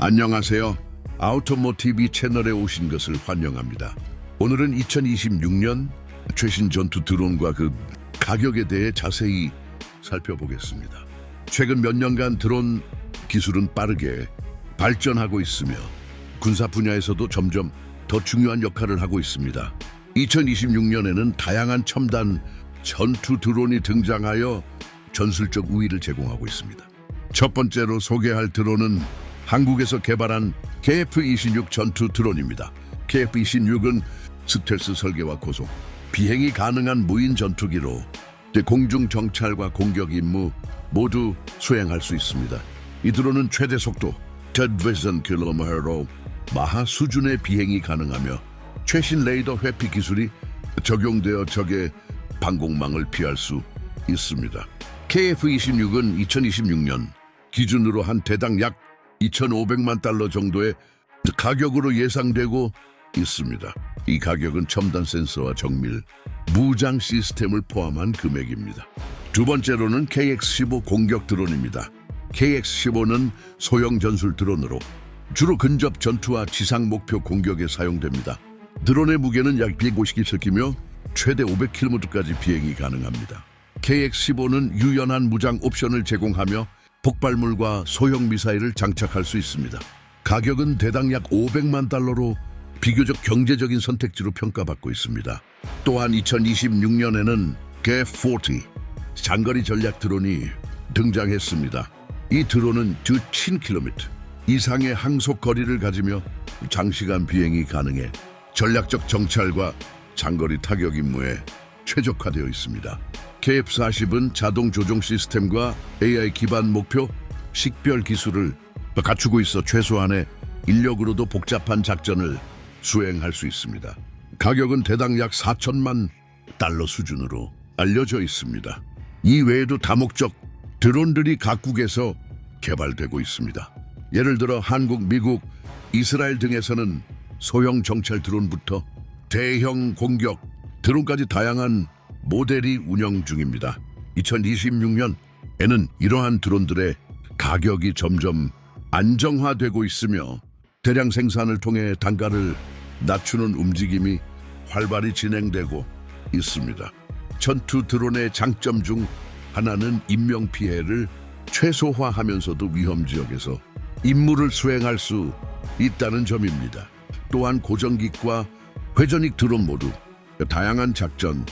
안녕하세요. 아우토모티비 채널에 오신 것을 환영합니다. 오늘은 2026년 최신 전투 드론과 그 가격에 대해 자세히 살펴보겠습니다. 최근 몇 년간 드론 기술은 빠르게 발전하고 있으며 군사 분야에서도 점점 더 중요한 역할을 하고 있습니다. 2026년에는 다양한 첨단 전투 드론이 등장하여 전술적 우위를 제공하고 있습니다. 첫 번째로 소개할 드론은 한국에서 개발한 KF-26 전투 드론입니다. KF-26은 스텔스 설계와 고속, 비행이 가능한 무인 전투기로 공중 정찰과 공격 임무 모두 수행할 수 있습니다. 이 드론은 최대 속도 10,000 km로 마하 수준의 비행이 가능하며 최신 레이더 회피 기술이 적용되어 적의 방공망을 피할 수 있습니다. KF-26은 2026년 기준으로 한 대당 약 2,500만 달러 정도의 가격으로 예상되고 있습니다. 이 가격은 첨단 센서와 정밀, 무장 시스템을 포함한 금액입니다. 두 번째로는 KX-15 공격 드론입니다. KX-15는 소형 전술 드론으로 주로 근접 전투와 지상 목표 공격에 사용됩니다. 드론의 무게는 약 150kg이며 최대 500km까지 비행이 가능합니다. KX-15는 유연한 무장 옵션을 제공하며 폭발물과 소형 미사일을 장착할 수 있습니다. 가격은 대당 약 500만 달러로 비교적 경제적인 선택지로 평가받고 있습니다. 또한 2026년에는 개40 장거리 전략 드론이 등장했습니다. 이 드론은 2,000km 이상의 항속 거리를 가지며 장시간 비행이 가능해 전략적 정찰과 장거리 타격 임무에 최적화되어 있습니다. KF-40은 자동 조종 시스템과 AI 기반 목표 식별 기술을 갖추고 있어 최소한의 인력으로도 복잡한 작전을 수행할 수 있습니다. 가격은 대당 약 4천만 달러 수준으로 알려져 있습니다. 이 외에도 다목적 드론들이 각국에서 개발되고 있습니다. 예를 들어 한국, 미국, 이스라엘 등에서는 소형 정찰 드론부터 대형 공격 드론까지 다양한 모델이 운영 중입니다. 2026년 에는 이러한 드론들의 가격이 점점 안정화되고 있으며 대량 생산을 통해 단가를 낮추는 움직임이 활발히 진행되고 있습니다. 전투 드론의 장점 중 하나는 인명 피해를 최소화하면서도 위험 지역에서 임무를 수행할 수 있다는 점입니다. 또한 고전기과 회전익 드론 모두 다양한 작전,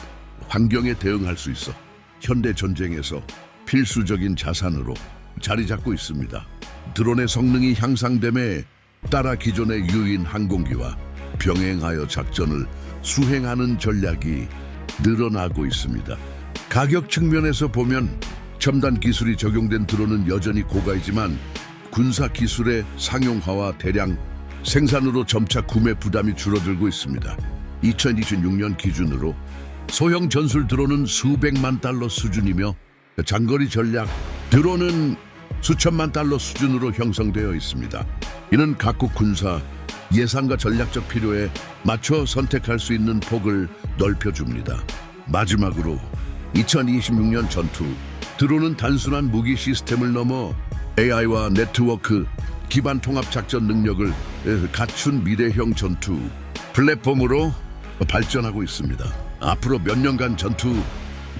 환경에 대응할 수 있어 현대 전쟁에서 필수적인 자산으로 자리 잡고 있습니다. 드론의 성능이 향상됨에 따라 기존의 유인 항공기와 병행하여 작전을 수행하는 전략이 늘어나고 있습니다. 가격 측면에서 보면 첨단 기술이 적용된 드론은 여전히 고가이지만 군사 기술의 상용화와 대량 생산으로 점차 구매 부담이 줄어들고 있습니다. 2026년 기준으로 소형 전술 드론은 수백만 달러 수준이며 장거리 전략 드론은 수천만 달러 수준으로 형성되어 있습니다. 이는 각국 군사 예산과 전략적 필요에 맞춰 선택할 수 있는 폭을 넓혀줍니다. 마지막으로 2026년 전투 드론은 단순한 무기 시스템을 넘어 AI와 네트워크 기반 통합 작전 능력을 갖춘 미래형 전투 플랫폼으로 발전하고 있습니다. 앞으로 몇 년간 전투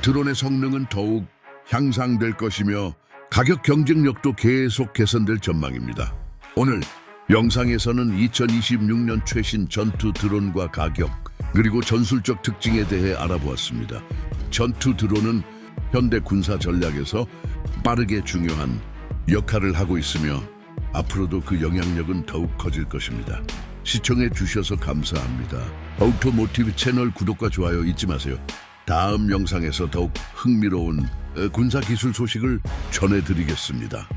드론의 성능은 더욱 향상될 것이며 가격 경쟁력도 계속 개선될 전망입니다. 오늘 영상에서는 2026년 최신 전투 드론과 가격 그리고 전술적 특징에 대해 알아보았습니다. 전투 드론은 현대 군사 전략에서 빠르게 중요한 역할을 하고 있으며 앞으로도 그 영향력은 더욱 커질 것입니다. 시청해 주셔서 감사합니다. 오토모티브 채널 구독과 좋아요 잊지 마세요. 다음 영상에서 더욱 흥미로운 어, 군사 기술 소식을 전해드리겠습니다.